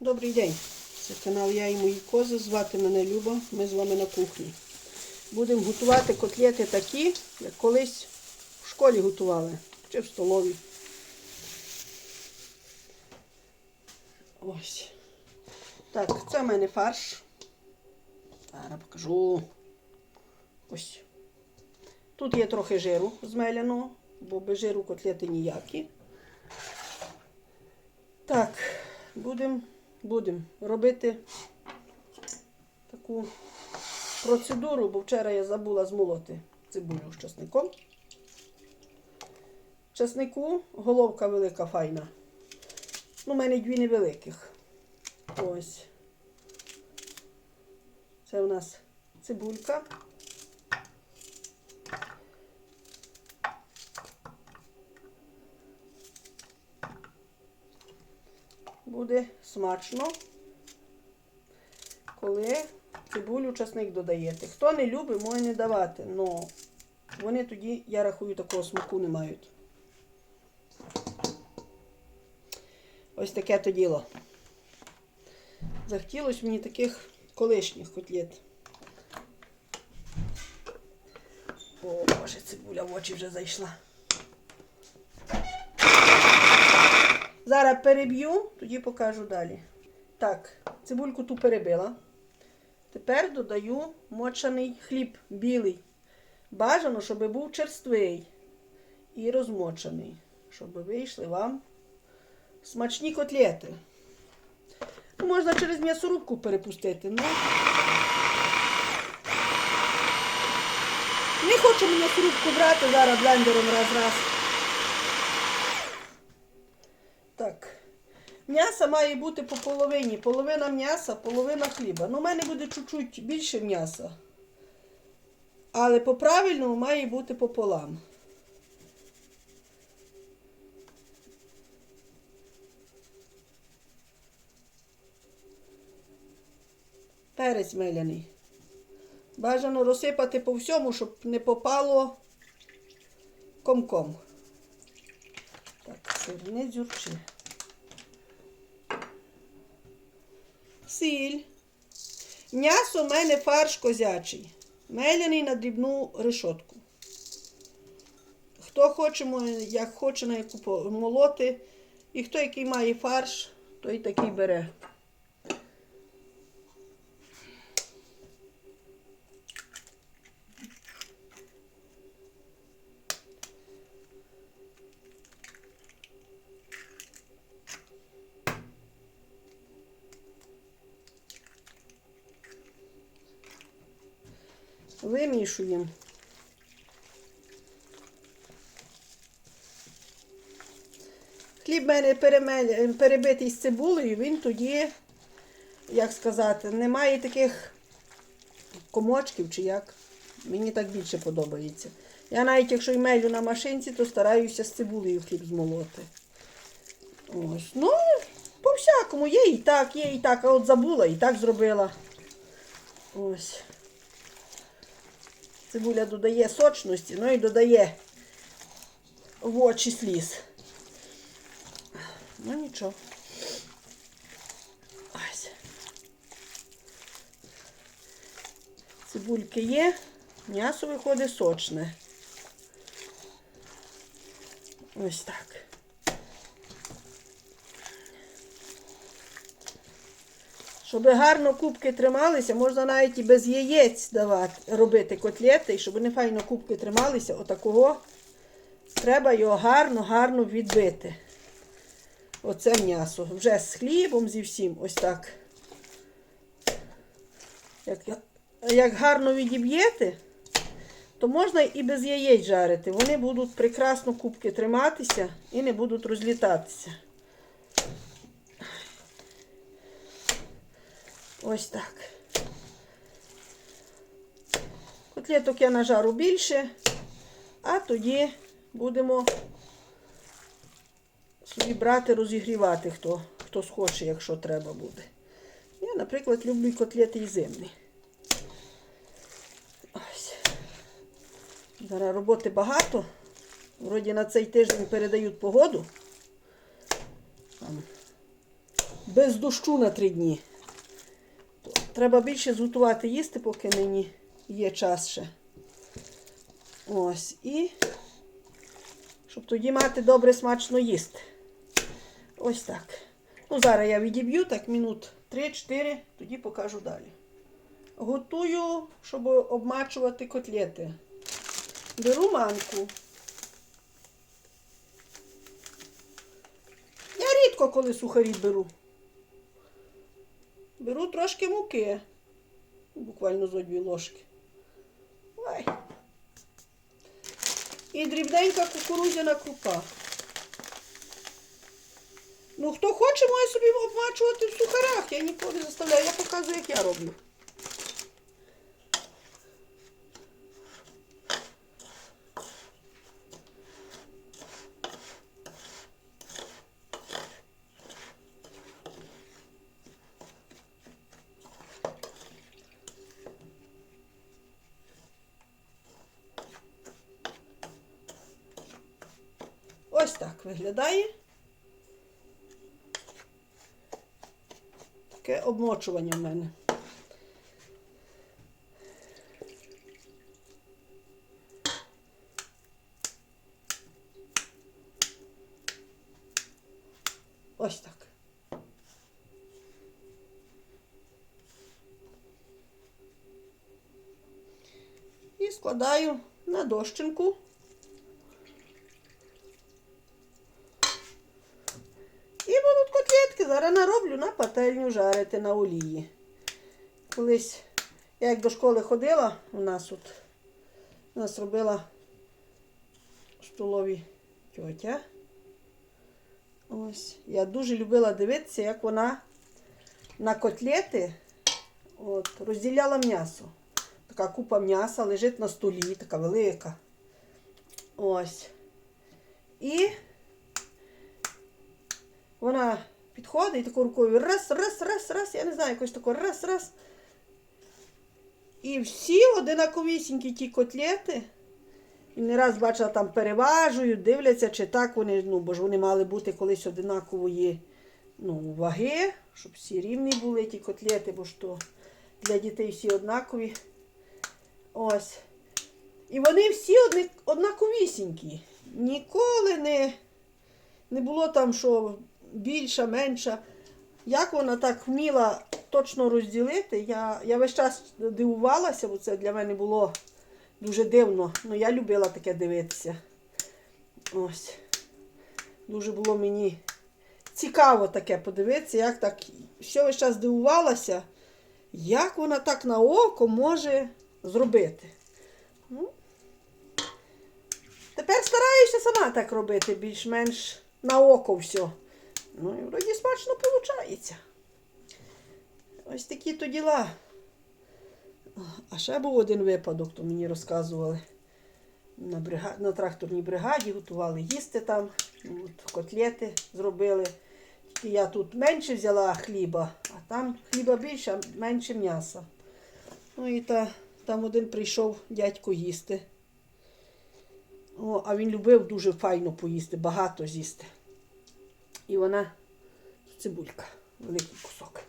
Добрий день. Це канал Я і мої кози. Звати мене Люба. Ми з вами на кухні. Будемо готувати котлети такі, як колись в школі готували чи в столові. Ось. Так, це в мене фарш. Зараз покажу. Ось. Тут є трохи жиру змеляного, бо без жиру котлети ніякі. Так, будемо будем робити таку процедуру, бо вчора я забула змолоти цибулю з часником. Часнику головка велика файна. Ну, у мене дві невеликих. Ось. Це у нас цибулька. Буде смачно, коли цибулю часник додаєте. Хто не любить, може не давати. але вони тоді, я рахую, такого смаку не мають. Ось таке то діло. Захотілося мені таких колишніх котлет. О, боже, цибуля в очі вже зайшла. Зараз переб'ю, тоді покажу далі. Так, цибульку ту перебила. Тепер додаю мочаний хліб білий. Бажано, щоб був черствий і розмочений, щоб вийшли вам смачні котлети. Ну, можна через м'ясорубку перепустити. Ну, не хочу м'ясорубку брати зараз блендером раз-раз. Так. М'ясо має бути по половині. Половина м'яса, половина хліба. Ну, у мене буде чуть-чуть більше м'яса. Але по правильному має бути пополам. Перець меляний. Бажано розсипати по всьому, щоб не попало комком. Так, сир не дзюрчи. Сіль. М'ясо в мене фарш козячий. Меляний на дрібну решотку. Хто хоче, як хоче на яку молоти. І хто який має фарш, той такий бере. Вимішуємо. Хліб в мене перебитий з цибулею, він тоді, як сказати, немає таких комочків чи як. Мені так більше подобається. Я навіть якщо й мелю на машинці, то стараюся з цибулею хліб змолоти. Ось. Ну, по-всякому, є і так, є і так. А от забула, і так зробила. Ось. Цибуля додає сочності, ну і додає в очі сліз. Ну нічого. Ось. Цибульки є, м'ясо виходить сочне. Ось так. Щоб гарно кубки трималися, можна навіть і без яєць давати, робити котлети, і щоб вони файно кубки трималися, отакого треба його гарно-гарно відбити. Оце м'ясо. Вже з хлібом, зі всім. Ось так. Як, як гарно відіб'єте, то можна і без яєць жарити. Вони будуть прекрасно кубки триматися і не будуть розлітатися. Ось так. Котлеток я нажару більше, а тоді будемо собі брати, розігрівати, хто, хто схоче, якщо треба буде. Я, наприклад, люблю котлети і зимні. Ось. Зараз роботи багато. Вроді на цей тиждень передають погоду. Без дощу на три дні. Треба більше зготувати їсти, поки нині є час ще. Ось. І щоб тоді мати добре смачно їсти. Ось так. Ну, зараз я відіб'ю так минут 3-4, тоді покажу далі. Готую, щоб обмачувати котлети. Беру манку. Я рідко коли сухарі беру. Беру трошки муки. Буквально зо дві ложки. Ой. І дрібненька кукурудзяна крупа. Ну, хто хоче, може собі обмачувати в сухарях. Я ніколи не заставляю, я показую, як я роблю. Ось так виглядає. Таке обмочування в мене. Ось так. І складаю на дощинку. І будуть котлетки. Зараз нароблю на пательню жарити на олії. Колись, я як до школи ходила, у нас тут у нас робила в столові тьотя. Ось. Я дуже любила дивитися, як вона на котлети от, розділяла м'ясо. Така купа м'яса лежить на столі, така велика. Ось. І вона підходить і такою рукою раз, раз, раз, раз, я не знаю, якось тако раз, раз. І всі одинаковісінькі ті котлети. І не раз бачила, там переважують, дивляться, чи так вони, ну, бо ж вони мали бути колись одинакової ну, ваги, щоб всі рівні були ті котлети, бо ж то для дітей всі однакові. Ось. І вони всі однаковісінькі. Ніколи не, не було там, що більша, менша. Як вона так вміла точно розділити, я, я весь час дивувалася, бо це для мене було дуже дивно. Ну, я любила таке дивитися. Ось. Дуже було мені цікаво таке подивитися, як так. Що весь час дивувалася, як вона так на око може зробити. Ну, тепер стараюся сама так робити, більш-менш на око все. Ну і вроді смачно виходить. Ось такі то діла. А ще був один випадок, то мені розказували. На, брига... на тракторній бригаді готували їсти там, от, котлети зробили. Тільки я тут менше взяла хліба, а там хліба більше, а менше м'яса. Ну і та, там один прийшов дядько їсти. О, а він любив дуже файно поїсти, багато з'їсти. І вона цибулька, великий кусок.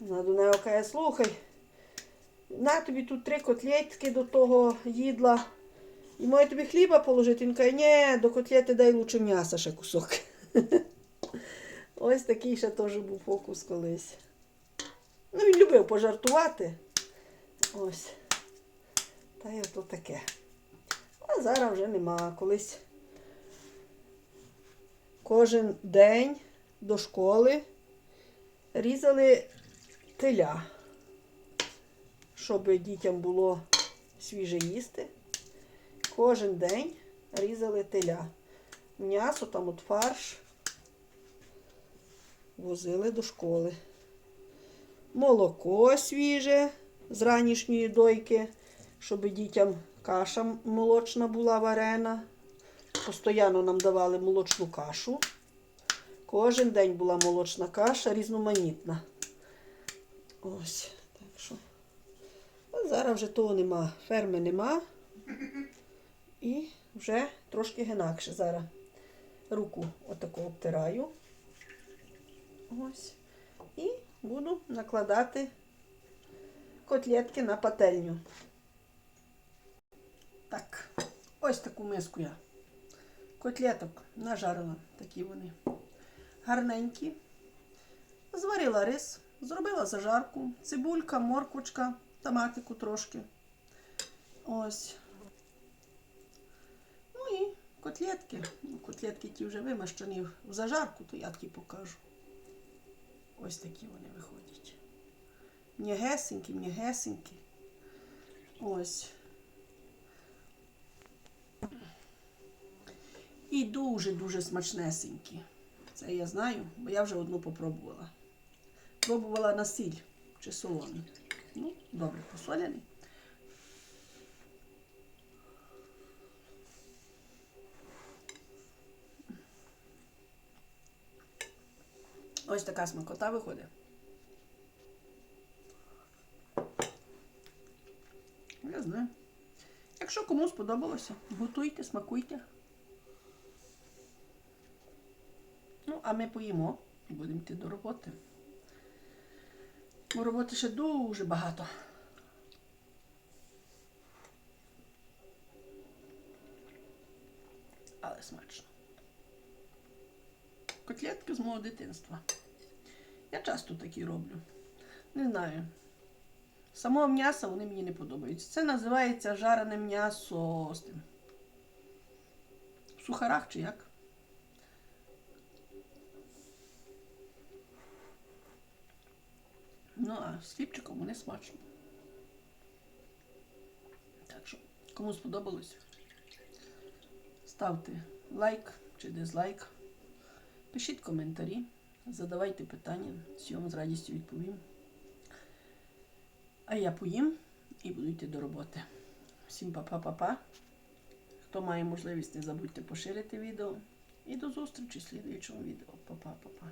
Неї каже, слухай, на тобі тут три котлетки до того їдла. І має тобі хліба положити. Він каже, ні, до котлети дай лучше м'яса ще кусок. Ось такий ще теж був фокус колись. Ну, він любив пожартувати. Ось. Та й ото таке. А зараз вже нема. Колись кожен день до школи різали теля, щоб дітям було свіже їсти. Кожен день різали теля. М'ясо, там от фарш возили до школи. Молоко свіже з ранішньої дойки, щоб дітям каша молочна була варена. Постоянно нам давали молочну кашу. Кожен день була молочна каша, різноманітна. Ось, так що. А зараз вже того нема. Ферми нема. І вже трошки інакше. Зараз руку отако обтираю. Ось. І буду накладати котлетки на пательню. Так, ось таку миску я. Котлеток нажарила, такі вони гарненькі. Зварила рис, зробила зажарку, цибулька, морквочка, томатику трошки. Ось. Ну і котлетки. Ну, Котлетки ті вже вимащені в зажарку, то я ті покажу. Ось такі вони виходять. М'ягесенькі, м'ягесенькі. Ось. І дуже-дуже смачнесенькі. Це я знаю, бо я вже одну попробувала. Пробувала на сіль чи солоний. Ну, добре, посоляний. Ось така смакота виходить. Я знаю. Якщо кому сподобалося, готуйте, смакуйте. Ну, а ми поїмо і будемо йти до роботи. Бо роботи ще дуже багато. Але смачно. Котлетки з мого дитинства. Я часто такі роблю. Не знаю. Самого м'яса вони мені не подобаються. Це називається жарене м'ясо з тим. В сухарах чи як? Ну, а з хлібчиком вони смачно. Так що, кому сподобалось, ставте лайк чи дизлайк. Пишіть коментарі, задавайте питання, всі вам з радістю відповім. А я поїм і буду йти до роботи. Всім па-па-па-па. Хто має можливість, не забудьте поширити відео. І до зустрічі в слідуючому відео. Па-па-па-па.